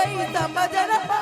वही समझ न पा